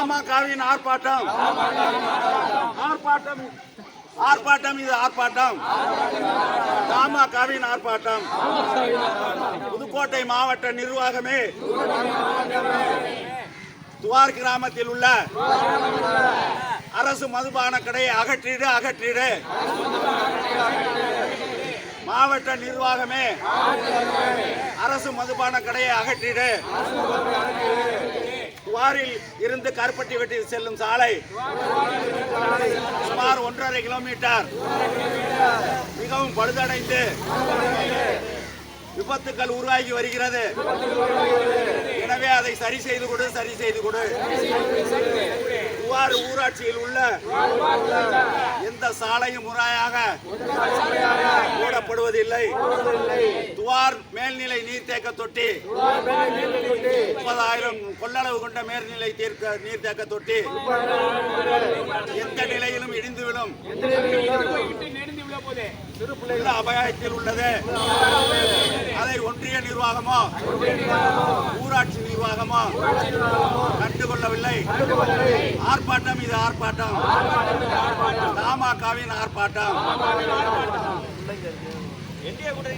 பாமகவின் ஆர்ப்பாட்டம். ஆர்ப்பாட்டம். ஆர்ப்பாட்டம் இது ஆர்ப்பாட்டம். பாமகவின் ஆர்ப்பாட்டம். புதுக்கோட்டை மாவட்ட நிர்வாகமே துவார் கிராமத்தில் உள்ள அரசு மதுபான கடையை அகற்றிடு அகற்றிடு. மாவட்ட நிர்வாகமே அரசு மதுபான கடையை அகற்றிடு. துவாரில் இருந்து கருப்பட்டி வெட்டி செல்லும் சாலை சுமார் ஒன்றரை கிலோமீட்டர். மிகவும் பழுதடைந்து விபத்துக்கள் உருவாகி வருகிறது. எனவே அதை சரி செய்து கொடு சரி செய்து கொடு. துவார் ஊராட்சியில் உள்ள எந்த சாலையும் முறையாக மூடப்படுவதில்லை. துவார் மேல்நிலை நீர்த்தேக்க தொட்டி கொள்ளளவு கொண்ட மேல்நிலை தீர்க்க நீர்த்தேக்க தொட்டி எந்த நிலையிலும் இடிந்துவிடும் உள்ள அபாயத்தில் உள்ளது. அதை ஒன்றிய நிர்வாகமோ ஊராட்சி நிர்வாகமோ கண்டுகொள்ளவில்லை. ஆர்ப்பாட்டம் இது ஆர்ப்பாட்டம். தமாகவின் ஆர்ப்பாட்டம். என்டிஏ கூட்டணி